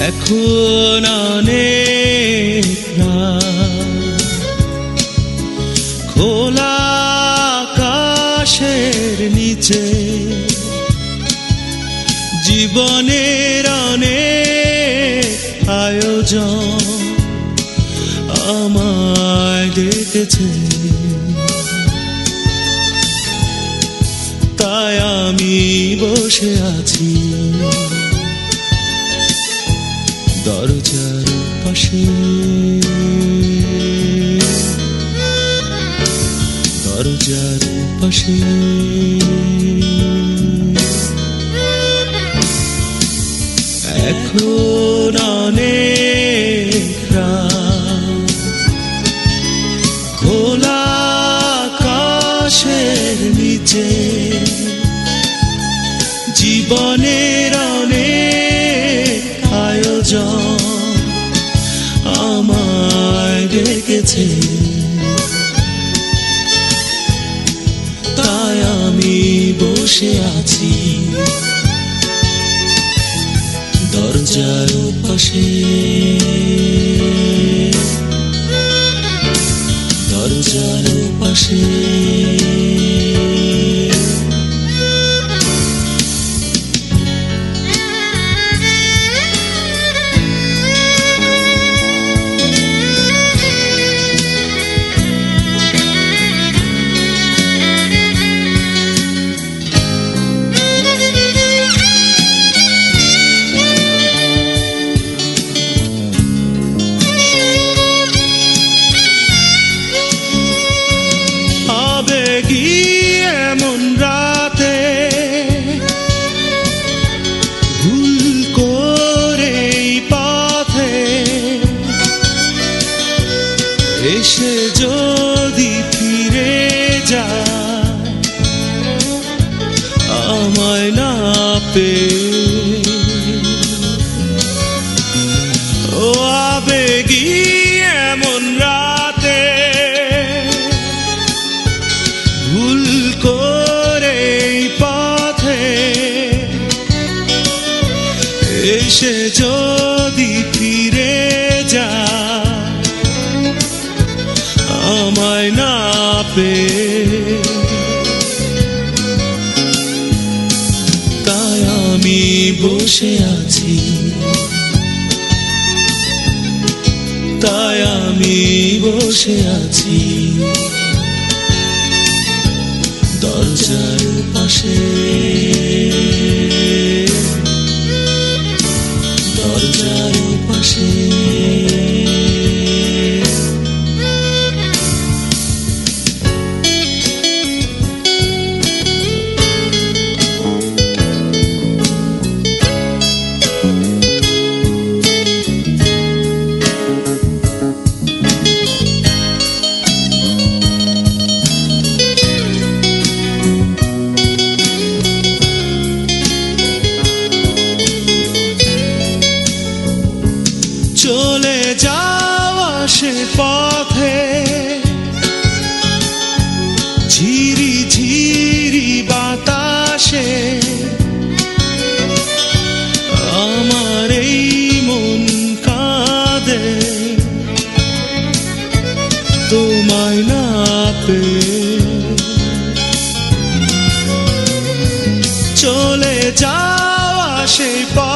এখন অনেক রাত। খোলা আকাশের নিচে জীবনের অনেক আয়োজন আমায় ডেকেছে তাই আমি বসে আছি পাশে দরজার পাশে এখন আমায় ডেকেছে। তাই আমি বসে আছি। দরজার পাশে। আবেগী এমন রাতে ভুল করে পথে এসে যদি ফিরে যা আমায় না পেয়ে। তাই আমি বসে আছি। তাই আমি বসে আছি। দরজার পাশে। চলে যাওয়া সে পথে। ঝিরি ঝিরি বাতাসে। আমার এই মন কাঁদে। তোমায় না পেয়ে। চলে যাওয়া সেই পথে।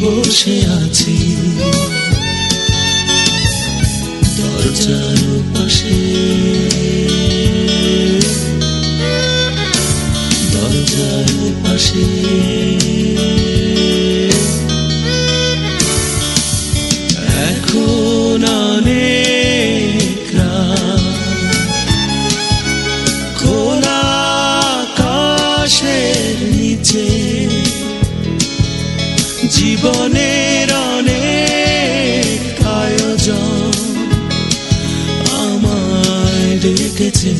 বসে আছি। দরজার পাশে। দরজার পাশে। জীবনের অনেক আয়োজন আমায় ডেকেছে।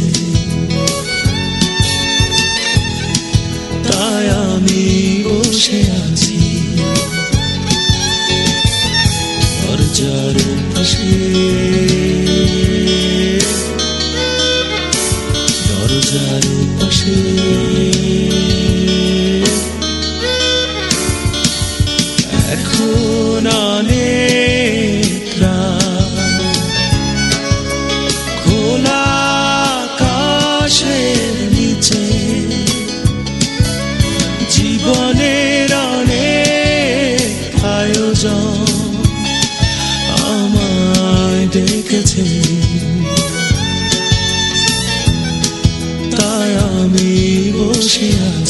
তাই আমি বসে আছি। দরজার পাশে। দরজার পাশে। বসে আছি